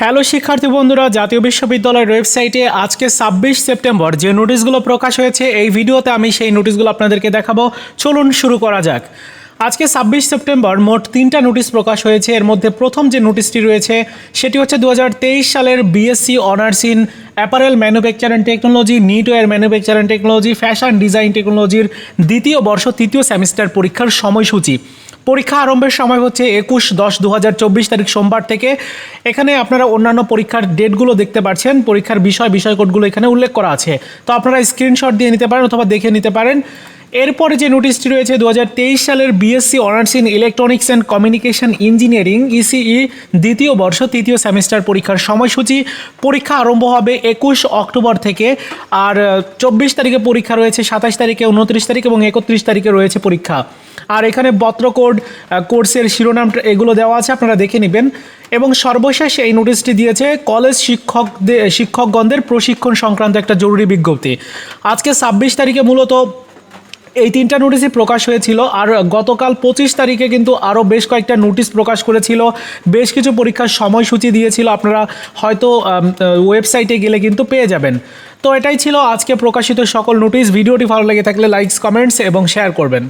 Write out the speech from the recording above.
Hello শিক্ষার্থী বন্ধুরা, জাতীয় বিশ্ববিদ্যালয়ের ওয়েবসাইটে আজকে ছাব্বিশ সেপ্টেম্বর যে নোটিশগুলো প্রকাশ হয়েছে, এই ভিডিওতে আমি সেই নোটিশগুলো আপনাদেরকে দেখাবো। চলুন শুরু করা যাক। আজকে ছাব্বিশ সেপ্টেম্বর, মোট তিনটা নোটিশ প্রকাশ হয়েছে। এর মধ্যে প্রথম যে নোটিশটি রয়েছে, সেটি হচ্ছে দু হাজার তেইশ সালের BSc honours in apparel manufacture and technology knitwear manufacture and technology, fashion design টেকনোলজির দ্বিতীয় বর্ষ, তৃতীয় সেমিস্টার পরীক্ষার সময়সূচি। পরীক্ষা আরম্ভের সময় হচ্ছে একুশ দশ দু তারিখ সোমবার থেকে। এখানে আপনারা অন্যান্য পরীক্ষার ডেটগুলো দেখতে পাচ্ছেন। পরীক্ষার বিষয় বিষয় কোডগুলো এখানে উল্লেখ করা আছে। তো আপনারা স্ক্রিনশট দিয়ে নিতে পারেন অথবা দেখে নিতে পারেন। এরপরে যে নোটিশটি রয়েছে দু হাজার তেইশ সালের BSc honours in electronics and communication engineering ECE দ্বিতীয় বর্ষ, তৃতীয় সেমিস্টার পরীক্ষার সময়সূচি। পরীক্ষা আরম্ভ হবে একুশ অক্টোবর থেকে। আর চব্বিশ তারিখে পরীক্ষা রয়েছে, সাতাশ তারিখে উনত্রিশ তারিখ এবং একত্রিশ তারিখে রয়েছে পরীক্ষা। আর এখানে পত্র কোড কোর্সের শিরোনাম এগুলো দেওয়া আছে, আপনারা দেখে নেবেন। এবং সর্বশেষ এই নোটিশটি দিয়েছে, কলেজ শিক্ষকদের শিক্ষকগণদের প্রশিক্ষণ সংক্রান্ত একটা জরুরি বিজ্ঞপ্তি। আজকে ছাব্বিশ তারিখে মূলত এই তিনটা নোটিশই প্রকাশ হয়েছিল আর গতকাল পঁচিশ তারিখে কিন্তু আরও বেশ কয়েকটা নোটিশ প্রকাশ করেছিল। বেশ কিছু পরীক্ষার সময়সূচি দিয়েছিল। আপনারা হয়তো ওয়েবসাইটে গেলে কিন্তু পেয়ে যাবেন। তো এটাই ছিল আজকে প্রকাশিত সকল নোটিশ ভিডিওটি ভালো লেগে থাকলে লাইকস কমেন্টস এবং শেয়ার করবেন।